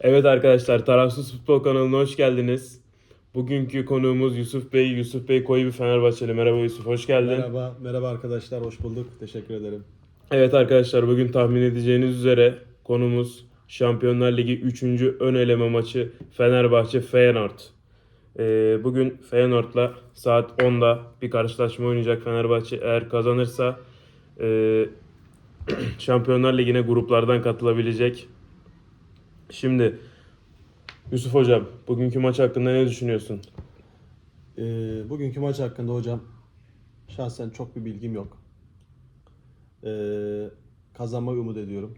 Evet arkadaşlar Tarafsız Futbol kanalına hoş geldiniz. Bugünkü konuğumuz Yusuf Bey. Yusuf Bey koyu bir Fenerbahçeli. Merhaba Yusuf, hoş geldin. Merhaba, merhaba arkadaşlar, hoş bulduk. Teşekkür ederim. Evet arkadaşlar bugün tahmin edeceğiniz üzere konumuz Şampiyonlar Ligi 3. ön eleme maçı Fenerbahçe Feyenoord. Ee, bugün Feyenoord'la saat 10'da bir karşılaşma oynayacak Fenerbahçe. Eğer kazanırsa e, Şampiyonlar Ligi'ne gruplardan katılabilecek. Şimdi Yusuf Hocam bugünkü maç hakkında ne düşünüyorsun? Ee, bugünkü maç hakkında hocam şahsen çok bir bilgim yok. Ee, kazanmayı umut ediyorum.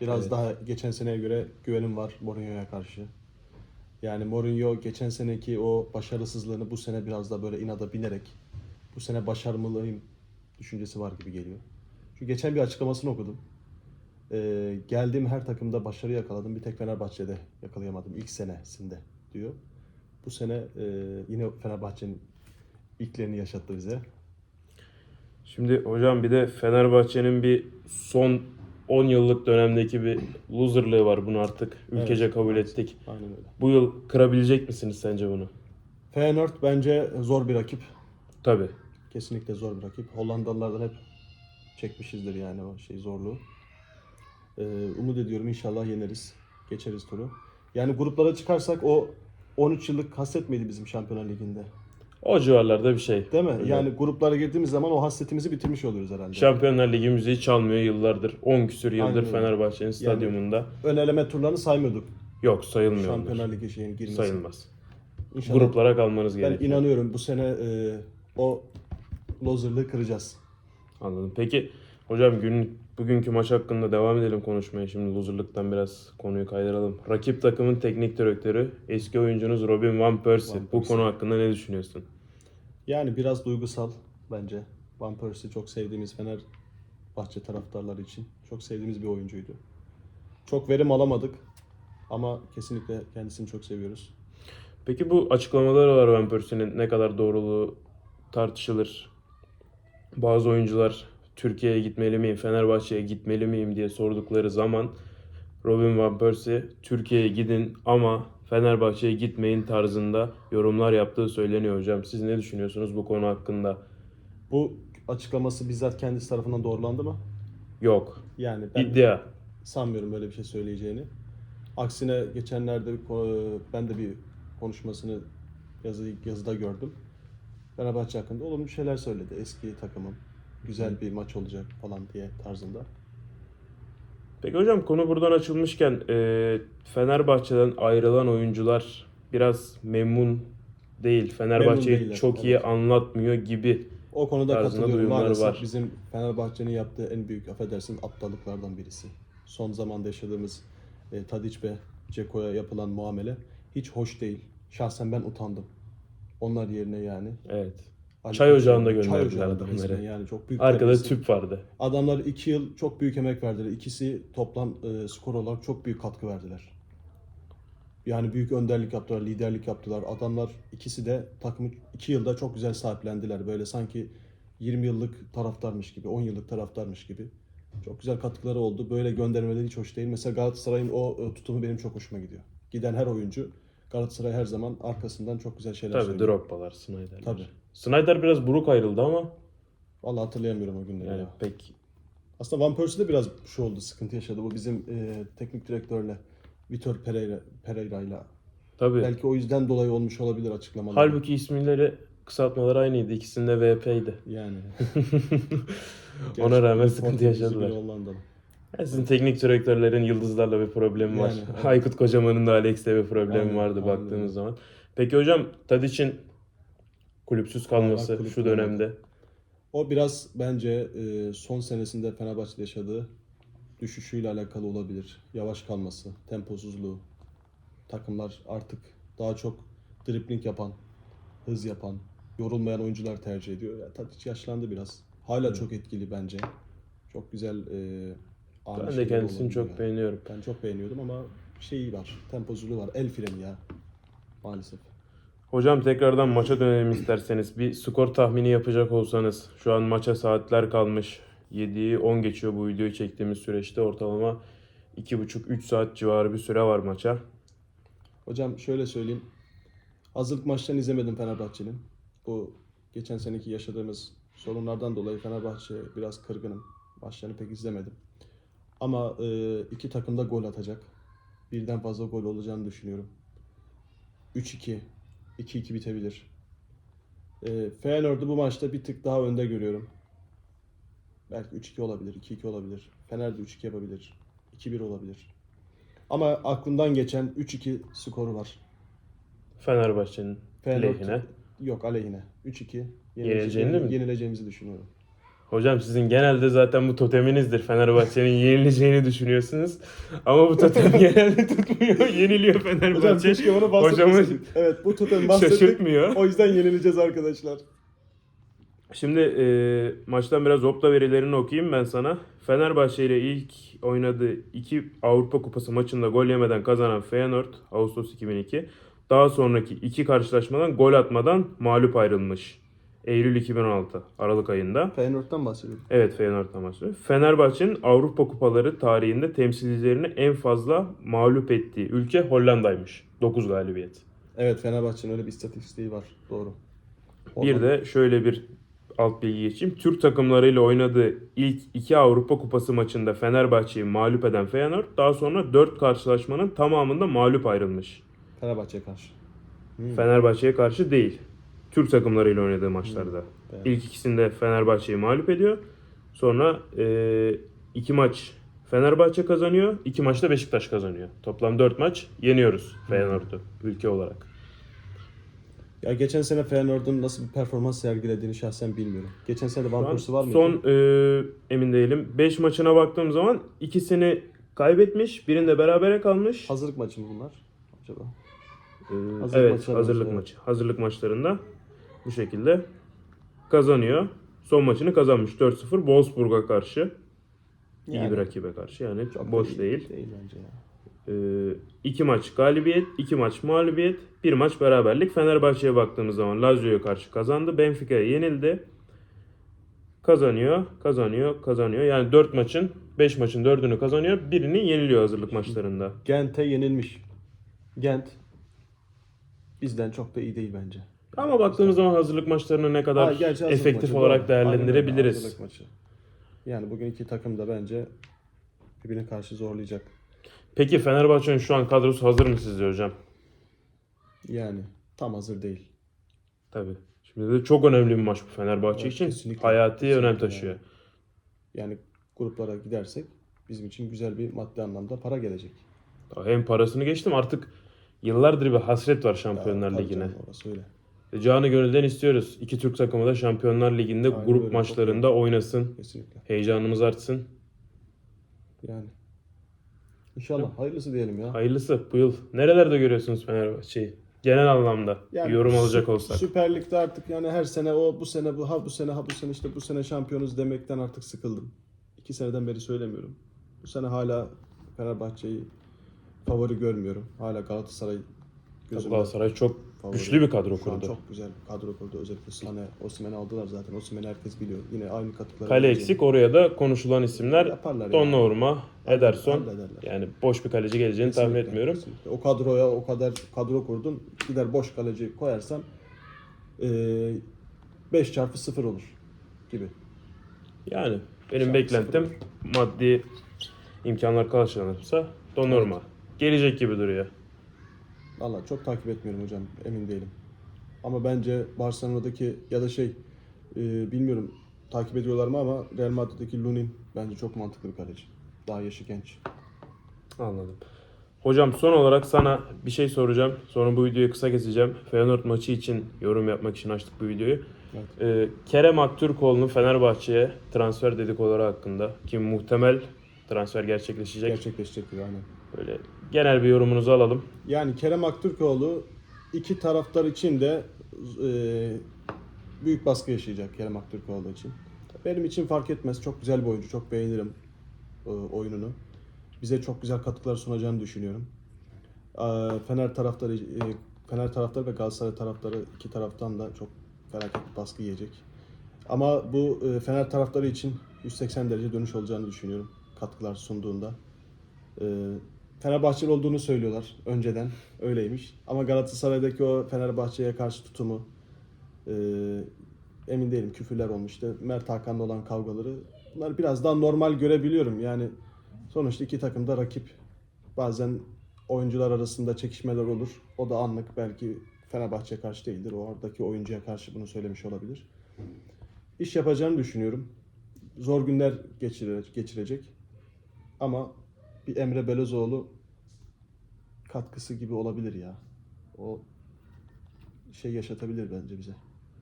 Biraz Evet. daha geçen seneye göre güvenim var Mourinho'ya karşı. Yani Mourinho geçen seneki o başarısızlığını bu sene biraz da böyle inada binerek bu sene başarmalıyım düşüncesi var gibi geliyor. Çünkü geçen bir açıklamasını okudum. Ee, geldiğim her takımda başarı yakaladım. Bir tek Fenerbahçe'de yakalayamadım ilk senesinde diyor. Bu sene e, yine Fenerbahçe'nin ilklerini yaşattı bize. Şimdi hocam bir de Fenerbahçe'nin bir son 10 yıllık dönemdeki bir loserlığı var bunu artık ülkece kabul ettik. Aynen öyle. Bu yıl kırabilecek misiniz sence bunu? Feyenoord bence zor bir rakip. Tabii. Kesinlikle zor bir rakip. Hollandalılardan hep çekmişizdir yani o şey zorluğu. Ee, umut ediyorum inşallah yeneriz. Geçeriz turu. Yani gruplara çıkarsak o 13 yıllık hasret miydi bizim Şampiyonlar Ligi'nde? O civarlarda bir şey. Değil mi? Öyle. Yani gruplara girdiğimiz zaman o hasretimizi bitirmiş oluyoruz herhalde. Şampiyonlar Ligi müziği çalmıyor yıllardır. 10 küsür yıldır Aynen. Fenerbahçe'nin stadyumunda. Ön eleme turlarını saymıyorduk. Yok sayılmıyor. onlar. Şampiyonlar Ligi şeyin girmesi. Sayılmaz. İnşallah Gruplara kalmanız ben gerekiyor. inanıyorum bu sene e, o loserlığı kıracağız. Anladım. Peki hocam gün bugünkü maç hakkında devam edelim konuşmaya. Şimdi loserlıktan biraz konuyu kaydıralım. Rakip takımın teknik direktörü eski oyuncunuz Robin Van Persie. Van Bu Persie. konu hakkında ne düşünüyorsun? Yani biraz duygusal bence. Van Persie çok sevdiğimiz Fenerbahçe taraftarları için çok sevdiğimiz bir oyuncuydu. Çok verim alamadık ama kesinlikle kendisini çok seviyoruz. Peki bu açıklamaları var Van Persie'nin ne kadar doğruluğu tartışılır. Bazı oyuncular Türkiye'ye gitmeli miyim, Fenerbahçe'ye gitmeli miyim diye sordukları zaman Robin Van Persie Türkiye'ye gidin ama Fenerbahçe'ye gitmeyin tarzında yorumlar yaptığı söyleniyor hocam. Siz ne düşünüyorsunuz bu konu hakkında? Bu açıklaması bizzat kendisi tarafından doğrulandı mı? Yok. Yani ben İddia. sanmıyorum böyle bir şey söyleyeceğini. Aksine geçenlerde ben de bir konuşmasını yazı, yazıda gördüm. Fenerbahçe hakkında olumlu şeyler söyledi. Eski takımım. Güzel bir maç olacak falan diye tarzında. Peki hocam konu buradan açılmışken e, Fenerbahçe'den ayrılan oyuncular biraz memnun değil. Fenerbahçe'yi çok iyi evet. anlatmıyor gibi. O konuda katılıyorum. Maalesef var. bizim Fenerbahçe'nin yaptığı en büyük affedersin aptallıklardan birisi. Son zamanda yaşadığımız e, Tadiç ve Ceko'ya yapılan muamele hiç hoş değil. Şahsen ben utandım. Onlar yerine yani. Evet. Ali Çay ocağında gönderdiler adamları. resmen Yani çok büyük Arkada terbiyesiz. tüp vardı. Adamlar iki yıl çok büyük emek verdiler. İkisi toplam e, skor olarak çok büyük katkı verdiler. Yani büyük önderlik yaptılar, liderlik yaptılar. Adamlar ikisi de takımı iki yılda çok güzel sahiplendiler. Böyle sanki 20 yıllık taraftarmış gibi, 10 yıllık taraftarmış gibi. Çok güzel katkıları oldu. Böyle göndermeleri hiç hoş değil. Mesela Galatasaray'ın o e, tutumu benim çok hoşuma gidiyor. Giden her oyuncu Galatasaray her zaman arkasından çok güzel şeyler Tabii söylüyor. Drogba'lar, Snyder'ler. Tabii. Snyder biraz buruk ayrıldı ama Vallahi hatırlayamıyorum o günleri. yani ya. pek Aslında Van Persie de biraz şu oldu, sıkıntı yaşadı. Bu bizim e, teknik direktörle, Vitor Pereira, Pereira'yla. tabii. Belki o yüzden dolayı olmuş olabilir açıklamalar. Halbuki isimleri kısaltmaları aynıydı. İkisinde VP'ydi. Yani. Ona rağmen sıkıntı yaşadılar. Hollandalı. Ya sizin teknik direktörlerin yıldızlarla bir problemi var. Yani, evet. Aykut Kocaman'ın da Alex'le bir problemi Aynen, vardı aynen baktığımız zaman. Peki hocam Tadic'in kulüpsüz kalması kulüp şu dönemde. O biraz bence e, son senesinde Fenerbahçe'de yaşadığı düşüşüyle alakalı olabilir. Yavaş kalması, temposuzluğu. Takımlar artık daha çok dribling yapan, hız yapan, yorulmayan oyuncular tercih ediyor. Ya, Tadic yaşlandı biraz. Hala çok etkili bence. Çok güzel e, ani Ben de şeyleri kendisini çok yani. beğeniyorum. Ben çok beğeniyordum ama şeyi var, temposuzluğu var. El freni ya. Maalesef. Hocam tekrardan maça dönelim isterseniz. Bir skor tahmini yapacak olsanız. Şu an maça saatler kalmış. 7'yi 10 geçiyor bu videoyu çektiğimiz süreçte. Ortalama 2,5-3 saat civarı bir süre var maça. Hocam şöyle söyleyeyim. Hazırlık maçlarını izlemedim Fenerbahçe'nin. Bu geçen seneki yaşadığımız sorunlardan dolayı Fenerbahçe biraz kırgınım. Maçlarını pek izlemedim. Ama e, iki takım da gol atacak. Birden fazla gol olacağını düşünüyorum. 3-2, 2-2 bitebilir. E, Feyenoord'u bu maçta bir tık daha önde görüyorum. Belki 3-2 olabilir, 2-2 olabilir. Fener de 3-2 yapabilir. 2-1 olabilir. Ama aklımdan geçen 3-2 skoru var. Fenerbahçe'nin Feyenoord- lehine. Yok aleyhine. 3-2. Yenileceğini mi? Yenileceğimizi düşünüyorum. Hocam sizin genelde zaten bu toteminizdir. Fenerbahçe'nin yenileceğini düşünüyorsunuz. Ama bu totem genelde tutmuyor. Yeniliyor Hocam Fenerbahçe. keşke onu Hocamı. Evet bu totem bahsettik. şaşırtmıyor. O yüzden yenileceğiz arkadaşlar. Şimdi e, maçtan biraz Opta verilerini okuyayım ben sana. Fenerbahçe ile ilk oynadığı iki Avrupa Kupası maçında gol yemeden kazanan Feyenoord Ağustos 2002. Daha sonraki iki karşılaşmadan gol atmadan mağlup ayrılmış. Eylül 2016 Aralık ayında. Feyenoord'dan bahsediyorum. Evet Feyenoord'dan bahsediyor. Fenerbahçe'nin Avrupa Kupaları tarihinde temsilcilerini en fazla mağlup ettiği ülke Hollanda'ymış. 9 galibiyet. Evet Fenerbahçe'nin öyle bir istatistiği var. Doğru. Bir de şöyle bir alt bilgi geçeyim. Türk takımlarıyla oynadığı ilk iki Avrupa Kupası maçında Fenerbahçe'yi mağlup eden Feyenoord daha sonra 4 karşılaşmanın tamamında mağlup ayrılmış. Fenerbahçe'ye karşı. Hmm. Fenerbahçe'ye karşı değil. Türk takımlarıyla oynadığı maçlarda. Evet. İlk ikisinde Fenerbahçe'yi mağlup ediyor. Sonra e, iki maç Fenerbahçe kazanıyor. iki maçta Beşiktaş kazanıyor. Toplam 4 maç yeniyoruz Feyenoord'u ülke olarak. Ya geçen sene Feyenoord'un nasıl bir performans sergilediğini şahsen bilmiyorum. Geçen sene de Van Persie'si var mıydı? Son e, emin değilim. 5 maçına baktığım zaman ikisini kaybetmiş. Birinde berabere kalmış. Hazırlık maçı mı bunlar acaba? Ee, Hazırlık evet, hazırlık maçı. Hazırlık maçlarında bu şekilde kazanıyor. Son maçını kazanmış 4-0 Wolfsburg'a karşı. İyi Yani bir rakibe karşı yani Çok boş değil. Değil bence ya. Ee, iki maç galibiyet, iki maç mağlubiyet, bir maç beraberlik. Fenerbahçe'ye baktığımız zaman Lazio'ya karşı kazandı. Benfica'ya yenildi. Kazanıyor, kazanıyor, kazanıyor. Yani 4 maçın, 5 maçın 4'ünü kazanıyor. Birini yeniliyor hazırlık maçlarında. Gent'e yenilmiş. Gent bizden çok da iyi değil bence. Ama baktığımız zaman hazırlık maçlarını ne kadar Ha, gerçi hazırlık efektif maçı, olarak doğru. Aynen öyle, değerlendirebiliriz. hazırlık maçı. Yani bugün iki takım da bence birbirine karşı zorlayacak. Peki Fenerbahçe'nin şu an kadrosu hazır mı sizce hocam? Yani tam hazır değil. Tabii. Şimdi de çok önemli bir maç bu Fenerbahçe Evet, için. kesinlikle. Hayati Kesinlikle önem yani. taşıyor. Yani gruplara gidersek bizim için güzel bir maddi anlamda para gelecek. Hem parasını geçtim artık yıllardır bir hasret var Şampiyonlar Ya, tabii Ligi'ne. canım, Orası öyle. E, Canı gönülden istiyoruz. İki Türk takımı da Şampiyonlar Ligi'nde Aynen grup öyle, maçlarında oynasın. Kesinlikle. Heyecanımız artsın. Yani. İnşallah hayırlısı diyelim ya. Hayırlısı bu yıl. Nerelerde görüyorsunuz Fenerbahçe'yi? Genel anlamda Yani yorum alacak olsak. Süper Lig'de artık yani her sene o bu sene bu ha bu sene ha bu sene işte bu sene şampiyonuz demekten artık sıkıldım. İki seneden beri söylemiyorum. Bu sene hala Fenerbahçe'yi favori görmüyorum. Hala Galatasaray gözümde Galatasaray çok favori. güçlü bir kadro Şu an kurdu. çok güzel bir kadro kurdu. Özellikle Sane, Osimhen'i aldılar zaten. Osimhen'i herkes biliyor. Yine aynı katıkları. Kale vereceğini. eksik oraya da konuşulan isimler Yaparlar yani. Donnarumma, Ederson. Hallederler. Yani boş bir kaleci geleceğini tahmin Kesinlikle, etmiyorum. kesinlikle. O kadroya o kadar kadro kurdun. Gider boş kaleci koyarsan eee 5 çarpı 0 olur gibi. Yani benim an beklentim maddi imkanlar karşılanırsa Donnarumma. Gelecek gibi duruyor. Valla çok takip etmiyorum hocam. Emin değilim. Ama bence Barcelona'daki ya da şey eee, bilmiyorum takip ediyorlar mı ama Real Madrid'deki Lunin bence çok mantıklı bir kaleci. Daha yaşı genç. Anladım. Hocam son olarak sana bir şey soracağım. Sonra bu videoyu kısa keseceğim. Feyenoord maçı için yorum yapmak için açtık bu videoyu. Evet. Ee, Kerem Aktürkoğlu'nun Fenerbahçe'ye transfer dedikoları hakkında ki muhtemel transfer gerçekleşecek. Gerçekleşecek aynen. Böyle genel bir yorumunuzu alalım. Yani Kerem Aktürkoğlu iki taraftar için de e, büyük baskı yaşayacak Kerem Aktürkoğlu için. Benim için fark etmez. Çok güzel bir oyuncu. Çok beğenirim e, oyununu. Bize çok güzel katkılar sunacağını düşünüyorum. E, Fener taraftarı e, Fener taraftarı ve Galatasaray taraftarı iki taraftan da çok felaket bir baskı yiyecek. Ama bu e, Fener taraftarı için 180 derece dönüş olacağını düşünüyorum. Katkılar sunduğunda. E, Fenerbahçeli olduğunu söylüyorlar önceden. Öyleymiş. Ama Galatasaray'daki o Fenerbahçe'ye karşı tutumu e, emin değilim küfürler olmuş. İşte Mert Hakan'la olan kavgaları bunlar biraz daha normal görebiliyorum. Yani sonuçta iki takım da rakip. Bazen oyuncular arasında çekişmeler olur. O da anlık belki Fenerbahçe'ye karşı değildir. O oradaki oyuncuya karşı bunu söylemiş olabilir. İş yapacağını düşünüyorum. Zor günler geçirecek. Ama bir Emre Belözoğlu katkısı gibi olabilir ya. O şey yaşatabilir bence bize.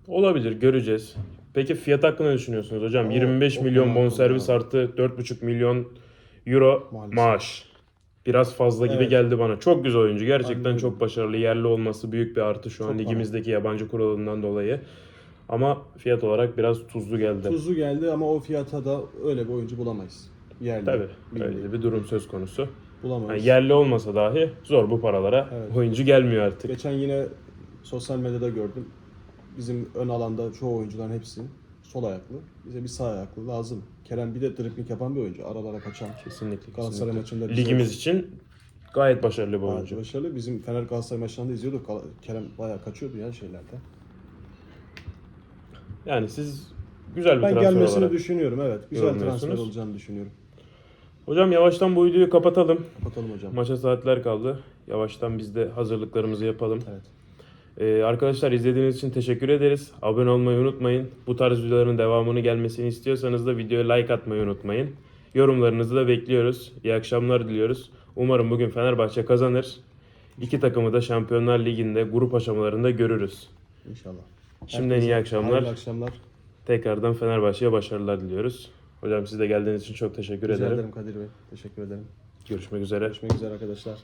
Olabilir göreceğiz. Peki fiyat hakkında ne düşünüyorsunuz hocam? O- 25 o milyon bonservis artı 4,5 milyon euro Maalesef. maaş. Biraz fazla gibi Evet. geldi bana. Çok güzel oyuncu. Gerçekten Aynen çok başarılı. Yerli olması büyük bir artı şu an Çok ligimizdeki yabancı kuralından dolayı. Ama fiyat olarak biraz tuzlu geldi. Tuzlu geldi ama o fiyata da öyle bir oyuncu bulamayız. Yerli. Tabii. Öyle bir durum söz konusu. Yani Bulamayız. yerli olmasa dahi zor bu paralara. Evet. Oyuncu gelmiyor artık. Geçen yine sosyal medyada gördüm. Bizim ön alanda çoğu oyuncuların hepsi sol ayaklı. Bize bir sağ ayaklı lazım. Kerem bir de dribling yapan bir oyuncu. Aralara kaçan. Kesinlikle. Galatasaray kesinlikle. maçında Ligimiz için gayet başarılı bir Gayet oyuncu. Başarılı. Bizim Fener Galatasaray maçlarında izliyorduk. Kerem bayağı kaçıyordu ya şeylerde. Yani siz güzel bir Ben transfer gelmesini olarak. düşünüyorum evet. Güzel transfer olacağını düşünüyorum. Hocam yavaştan bu videoyu kapatalım. Kapatalım hocam. Maça saatler kaldı. Yavaştan biz de hazırlıklarımızı yapalım. Evet. Ee, arkadaşlar izlediğiniz için teşekkür ederiz. Abone olmayı unutmayın. Bu tarz videoların devamını gelmesini istiyorsanız da videoya like atmayı unutmayın. Yorumlarınızı da bekliyoruz. İyi akşamlar diliyoruz. Umarım bugün Fenerbahçe kazanır. İki takımı da Şampiyonlar Ligi'nde grup aşamalarında görürüz. İnşallah. Şimdiden Herkese iyi akşamlar. Hayırlı akşamlar. Tekrardan Fenerbahçe'ye başarılar diliyoruz. Hocam siz de geldiğiniz için çok teşekkür Rica ederim. ederim Kadir Bey. Teşekkür ederim. Görüşmek üzere. Görüşmek üzere arkadaşlar.